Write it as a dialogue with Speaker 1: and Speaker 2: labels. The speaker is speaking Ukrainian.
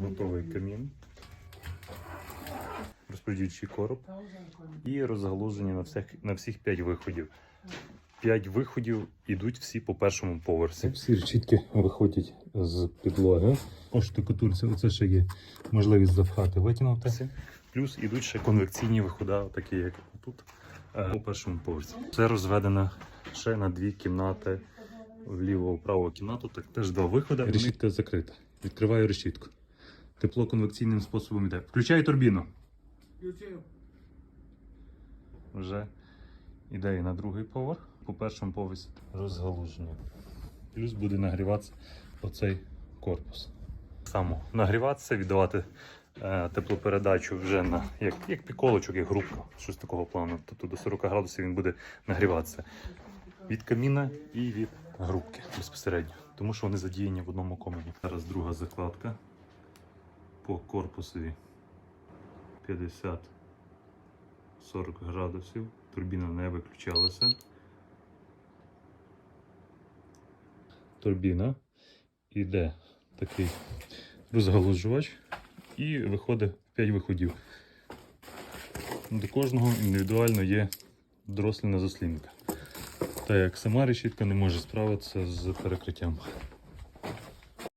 Speaker 1: готовий камін, розподільчий короб і розгалуження на всіх, на всіх 5 виходів. 5 виходів йдуть всі по першому поверсі. Всі решітки виходять з підлоги. По штукатурці оце ще є можливість запхати, витягнути. Плюс ідуть ще конвекційні виходи, такі як тут, е, у першому поверсі. Це розведено ще на дві кімнати вліво-вправо кімнату, так теж два виходи. Решітка закрита. Відкриваю решітку. Тепло конвекційним способом йде. Включаю турбіну. Вже іде і на другий поверх. По першому поверсі розгалуження. Плюс буде нагріватися оцей корпус. Само нагріватися, віддавати е, теплопередачу вже на як, як піколочок, як грубка, щось такого плану. Тобто до 40 градусів він буде нагріватися від каміна і від грубки безпосередньо, тому що вони задіяні в одному комені. Зараз друга закладка по корпусові 50 40 градусів. Турбіна не виключалася. Турбіна іде такий розгалужувач і виходить 5 виходів. До кожного індивідуально є дрослена заслінка. Та як сама решітка не може справитися з перекриттям.